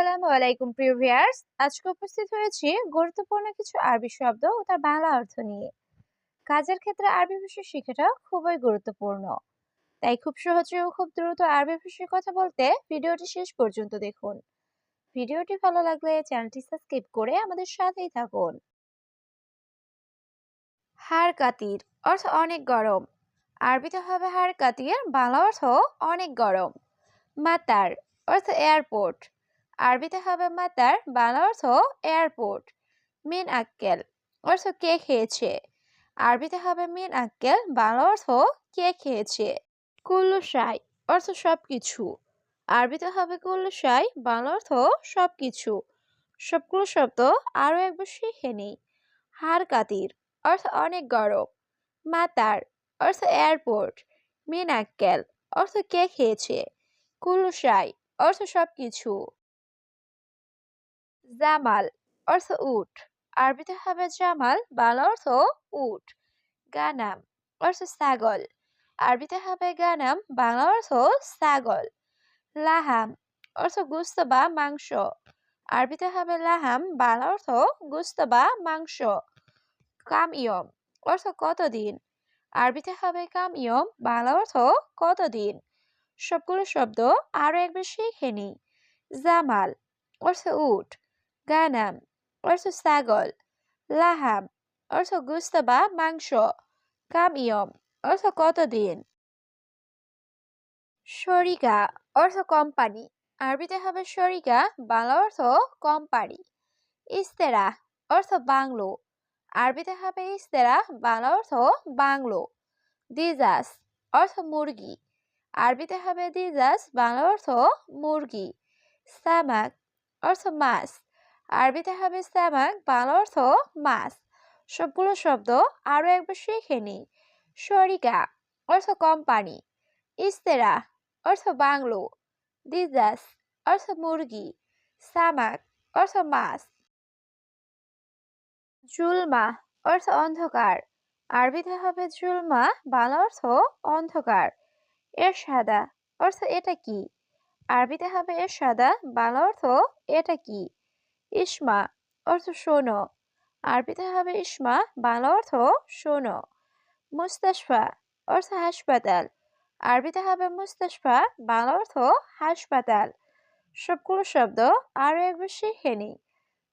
আসসালামু আলাইকুম, প্রিয় আজকে উপস্থিত হয়েছি গুরুত্বপূর্ণ কিছু আরবি শব্দ ও তার বাংলা অর্থ নিয়ে। কাজের ক্ষেত্রে আরবি ভাষা খুবই গুরুত্বপূর্ণ। তাই খুব সহজে ও খুব দ্রুত আরবি কথা বলতে ভিডিওটি শেষ পর্যন্ত দেখুন। ভিডিওটি ভালো লাগলে চ্যানেলটি সাবস্ক্রাইব করে আমাদের সাথেই থাকুন। হাড় কাতির অর্থ অনেক গরম। আরবিতে হবে হাড় কাতির, বাংলা অর্থ অনেক গরম। মাতার অর্থ এয়ারপোর্ট। আরবিতে হবে মাতার বাংলা অর্থ এয়ারপোর্ট মিন আক্কেল অর্থ কে খেয়েছে। আরবিতে হবে মিন আক্কেল বাংলা অর্থ কে খেয়েছে। কুল্লু সাই অর্থ সব কিছু আরবিতে হবে কুল্লু সাই বাংলা অর্থ সব কিছু সবগুলো শব্দ আরও একবার শিখে নিই। হাড় কাতির অর্থ অনেক গরম। মাতার, অর্থ এয়ারপোর্ট মিন আক্কেল অর্থ কে খেয়েছে। কুল্লু সাই অর্থ সবকিছু। জামাল অর্থ উট। আরবিতে হবে জামাল, বাংলা অর্থ উট। গানাম অর্থ ছাগল। আরবিতে হবে গানাম, বাংলা অর্থ ছাগল। লাহাম অর্থ গুস্ত বা মাংস। আরবিতে হবে লাহাম, বাংলা অর্থ গুস্ত বা মাংস। কামিয়ম অর্থ কতদিন? আরবিতে হবে কামিয়ম, বাংলা অর্থ কতদিন? সবগুলো শব্দ আরও একবার শিখে নিই। জামাল অর্থ উট। অর্থ ছাগল, লাহাম, অর্থ গুস্ত বা মাংস, কামিয়ম, অর্থ কতদিন। শরিকা অর্থ কোম্পানি, আরবিতে হবে শরিকা বাংলা অর্থ কোম্পানি। ইস্তেরা, অর্থ বাংলো, আরবিতে হবে ইস্তেরা, বাংলা অর্থ বাংলো। দিজাস, অর্থ মুরগি, আরবিতে হবে দিজাস, বাংলা অর্থ মুরগি। সামাক, অর্থ মাছ আরবিতে হবে সামাক বাংলা অর্থ মাছ সবগুলো শব্দ আরও একবার শিখে নিই। শরিকা অর্থ কোম্পানি। ইস্তেরা, অর্থ বাংলো। দিজাস অর্থ মুরগি। সামাক, অর্থ মাছ জুলমা, অর্থ অন্ধকার। আরবিতে হবে জুলমা, বাংলা অর্থ অন্ধকার। এর সাদা অর্থ এটা কি? আরবিতে হবে এর সাদা বাংলা অর্থ এটা কি? ইসমা, অর্থ শোনো। আরবিতে হবে ইসমা, বাংলা অর্থ শোনো। মুস্তাশফা, অর্থ হাসপাতাল। আরবিতে হবে মুস্তাশফা, বাংলা অর্থ হাসপাতাল। সবগুলো শব্দ আরও একবার শিখে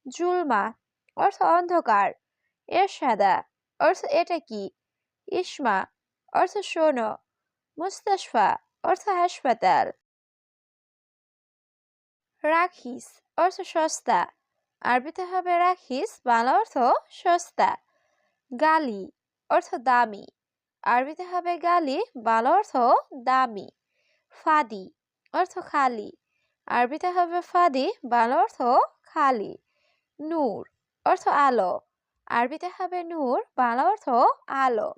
জুলমা, অর্থ অন্ধকার। এর সাদা অর্থ এটা কি? ইসমা, অর্থ শোনো। মুস্তাশফা, অর্থ হাসপাতাল। রাখিস, অর্থ সস্তা। আরবিতে হবে রাখিস, বাংলা অর্থ সস্তা। গালি, অর্থ দামি। আরবিতে হবে গালি, বাংলা অর্থ দামি। ফাদি, অর্থ খালি। আরবিতে হবে ফাদি, বাংলা অর্থ খালি। নূর, অর্থ আলো। আরবিতে হবে নূর, বাংলা অর্থ আলো।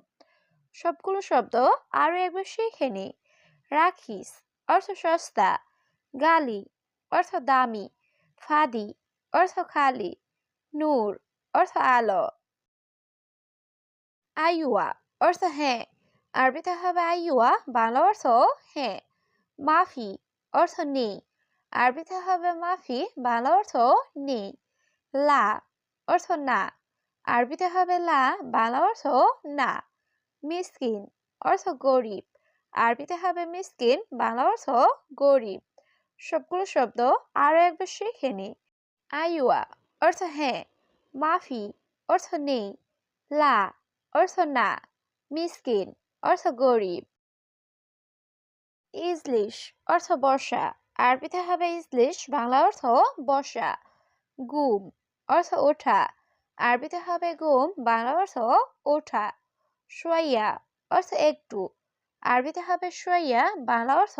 সবগুলো শব্দ আরও একবার শিখে নি। রাখিস, অর্থ সস্তা। গালি, অর্থ দামি। ফাদি অর্থ খালি, নূর, অর্থ আলো। আইয়ুয়া, অর্থ হ্যাঁ। আরবিতে হবে আইয়ুয়া, বাংলা অর্থ হ্যাঁ। মাফি, অর্থ নেই। আরবিতে হবে মাফি, বাংলা অর্থ নেই। লা, অর্থ না। আরবিতে হবে লা, বাংলা অর্থ না। মিসকিন, অর্থ গরিব। আরবিতে হবে মিসকিন, বাংলা অর্থ গরিব। সবগুলো শব্দ আরও একবার শিখে নি। আইওয়া অর্থ হ্যাঁ মাফি অর্থ নেই লা অর্থ না মিসকিন অর্থ গরিব ইজলিশ অর্থ বর্ষা আরবিতে হবে ইজলিশ বাংলা অর্থ বর্ষা গুম অর্থ ওঠা আরবিতে হবে গুম বাংলা অর্থ ওঠা সোয়াইয়া অর্থ একটু আরবিতে হবে সোয়াইয়া বাংলা অর্থ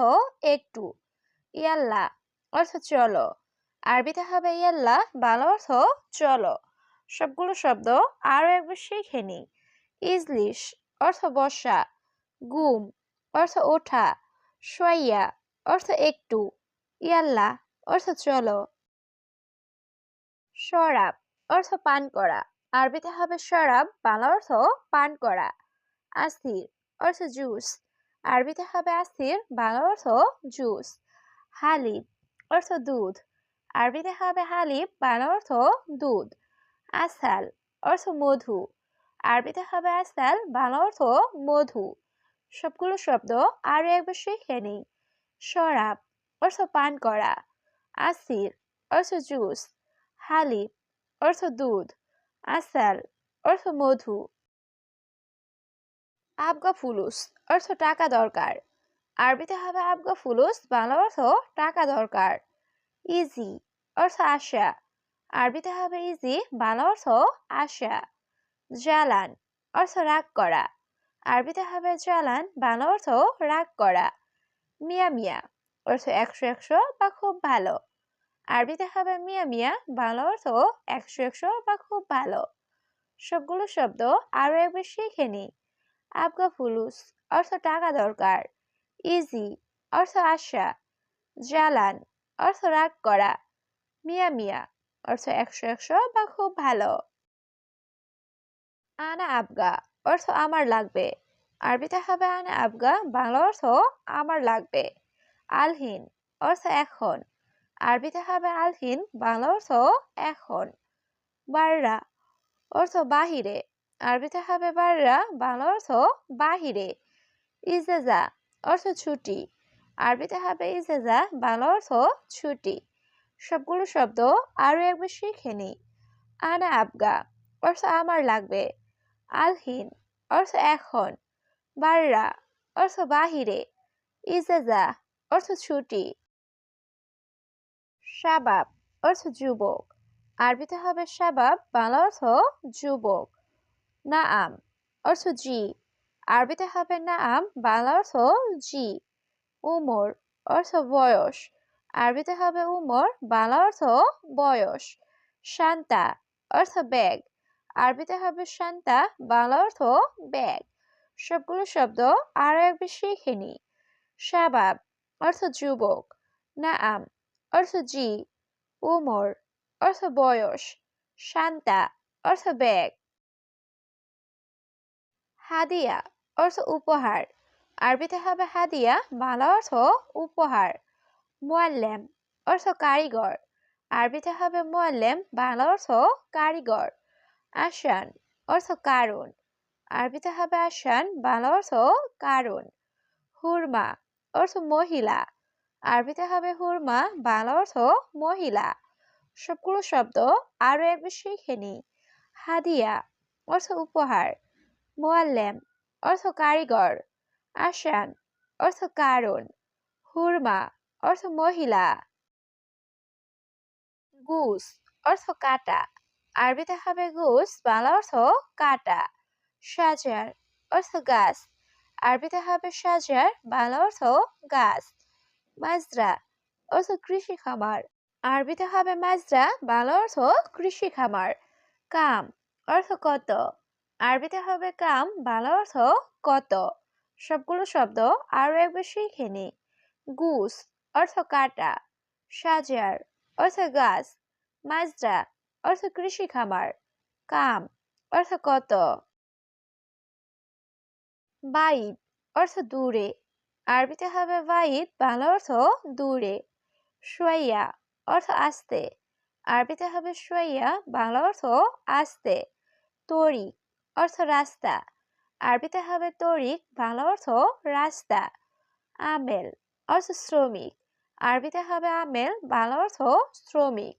একটু ইয়াল্লা অর্থ চলো আরবিতে হবে ইয়াল্লা, বাংলা অর্থ চলো। সবগুলো শব্দ আরও একবার শিখে নি ইজলিশ অর্থ বসা গুম অর্থ ওঠা, সোয়াইয়া অর্থ একটু, ইয়াল্লা অর্থ চলো। শরাব অর্থ পান করা আরবিতে হবে শরাব, বাংলা অর্থ পান করা। আস্থির অর্থ জুস আরবিতে হবে আস্থির, বাংলা অর্থ জুস। হালিব অর্থ দুধ আরবিতে হবে হালিব বাংলা অর্থ দুধ। আসাল অর্থ মধু। আরবিতে হবে আসাল, বাংলা অর্থ মধু। সবগুলো শব্দ আরও একবার শিখে নিই। শরাব অর্থ পান করা। আসির অর্থ জুস। হালিব অর্থ দুধ। আসাল অর্থ মধু। আবগা ফুলুস অর্থ টাকা দরকার। আরবিতে হবে আবগা ফুলুস, বাংলা অর্থ টাকা দরকার। ইজি অর্থ আশা আরবিতে হবে ইজি বাংলা অর্থ আশা জালান অর্থ রাগ করা। আরবিতে হবে জালান বাংলা অর্থ রাগ করা। মিয়া মিয়া, অর্থ একশো একশো বা খুব ভালো। আরবিতে হবে মিয়া মিয়া, বাংলা অর্থ একশো একশো বা খুব ভালো। সবগুলো শব্দ আরও একবার শিখে নি আবগা ফুলুস, অর্থ টাকা দরকার। ইজি অর্থ আশা জালান অর্থ রাগ করা। মিয়া মিয়া, অর্থ একশো একশো বা খুব ভালো। আনা আবগা, অর্থ আমার লাগবে। আরবিতে হবে আনা আবগা, বাংলা অর্থ আমার লাগবে। আলহিন, অর্থ এখন। আরবিতে হবে আলহিন, বাংলা অর্থ এখন। বাররা, অর্থ বাহিরে। আরবিতে হবে বাররা, বাংলা অর্থ বাহিরে। ইজেজা অর্থ ছুটি। আরবিতে হবে ইজেজা, বাংলা অর্থ ছুটি। সবগুলো শব্দ আরও একবার শিখে নিই। আনা আবগা, অর্থ আমার লাগবে। আলহিন, অর্থ এখন। বাররা, অর্থ বাহিরে। ইজেজা, অর্থ ছুটি। শাবাব, অর্থ যুবক। আরবিতে হবে শাবাব, বাংলা অর্থ যুবক। নাআম, অর্থ জি। আরবিতে হবে নাআম, বাংলা অর্থ জি। উমর অর্থ বয়স। আরবিতে হবে উমর, বাংলা অর্থ বয়স। শান্তা অর্থ ব্যাগ। আরবিতে হবে শান্তা, বাংলা অর্থ ব্যাগ। সবগুলো শব্দ আরও একবার শিখে নি। শাবাব অর্থ যুবক। নাআম অর্থ জি। উমর অর্থ বয়স। শান্তা অর্থ ব্যাগ। হাদিয়া অর্থ উপহার। আরবিতে হবে হাদিয়া বাংলা অর্থ উপহার। মোয়াল্লেম, অর্থ কারিগর। আরবিতে হবে মোয়াল্লেম বাংলা অর্থ কারিগর। আসান অর্থ কারণ আরবিতে হবে আসান বাংলা অর্থ কারণ হুরমা, অর্থ মহিলা। আরবিতে হবে হুরমা বাংলা অর্থ মহিলা। সবগুলো শব্দ আরও একবার শিখে নি হাদিয়া, অর্থ উপহার। মোয়াল্লেম, অর্থ কারিগর। আসান, অর্থ কারণ, হুরমা, অর্থ মহিলা। গুস, অর্থ কাটা। আরবিতে হবে গুস, বাংলা অর্থ কাটা। সাজার, অর্থ গাছ। আরবিতে হবে সাজার, বাংলা অর্থ গাছ। মাজরা, অর্থ কৃষি খামার। আরবিতে হবে মাজরা, বাংলা অর্থ কৃষি খামার। কাম, অর্থ কত। আরবিতে হবে কাম, বাংলা অর্থ কত। সবগুলো শব্দ আরও একবার শিখে নি গুস, অর্থ কাটা। সাজার, অর্থ গাছ। মাজরা, অর্থ কৃষি খামার। কাম, অর্থ কত। বাইদ অর্থ দূরে। আরবিতে হবে বাইদ বাংলা অর্থ দূরে। সোয়াইয়া, অর্থ আস্তে। আরবিতে হবে সোয়াইয়া, বাংলা অর্থ আস্তে। তরি, অর্থ রাস্তা। আরবিতে হবে তরিক, বাংলা অর্থ রাস্তা, আমেল অর্থ শ্রমিক। আরবিতে হবে আমেল, বাংলা অর্থ শ্রমিক।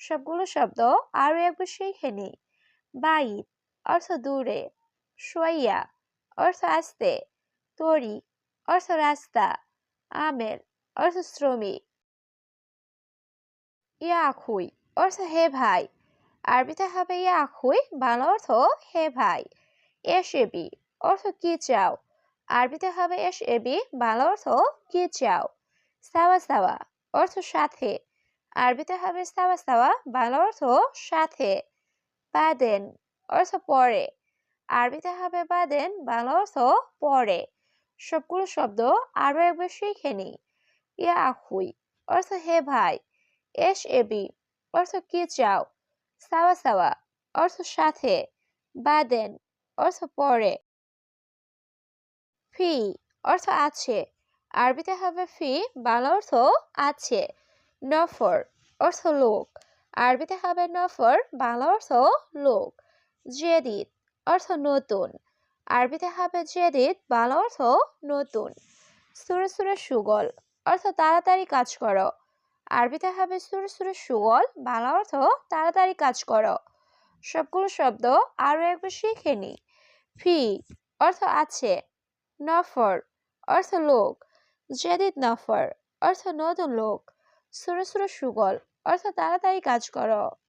সবগুলো শব্দ আরও একবার শিখে নি বাইত অর্থ দূরে, সোয়াইয়া অর্থ আস্তে তরি অর্থ রাস্তা, আমেল অর্থ শ্রমিক। ইয়াখুই অর্থ হে ভাই। আরবিতে হবে ইয়াখুই, বাংলা অর্থ হে ভাই। এসেবি অর্থ কি চাও? আরবিতে হবে এস এবি বাংলা অর্থ কি চাও? সাওয়া সাওয়া, অর্থ সাথে। আরবিতে হবে সাওয়া সাওয়া, বাংলা অর্থ সাথে। বাদেন, অর্থ পরে। আরবিতে হবে বাদেন, বাংলা অর্থ পরে। সবগুলো শব্দ আরও একবার শিখে নি ইয়া আখুই, অর্থ হে ভাই। এস এবি অর্থ কি চাও? সাওয়া সাওয়া, অর্থ সাথে। বাদেন, অর্থ পরে। ফি অর্থ আছে। আরবিতে হবে ফি, বাংলা অর্থ আছে। নফর অর্থ লোক। আরবিতে হবে নফর, বাংলা অর্থ লোক। জেদিদ অর্থ নতুন। আরবিতে হবে জেদিদ, বাংলা অর্থ নতুন। সুরে সুরে সুগল অর্থ তাড়াতাড়ি কাজ করো। আরবিতে হবে সুরে সুরে সুগল, বাংলা অর্থ তাড়াতাড়ি কাজ করো। সবগুলো শব্দ আরও একবার শিখে নি। ফি অর্থ আছে। নফর অর্থ লোক, জেদিদ নফর অর্থ নতুন লোক, সুরে সুরে সুগল, অর্থ তাড়াতাড়ি কাজ করো।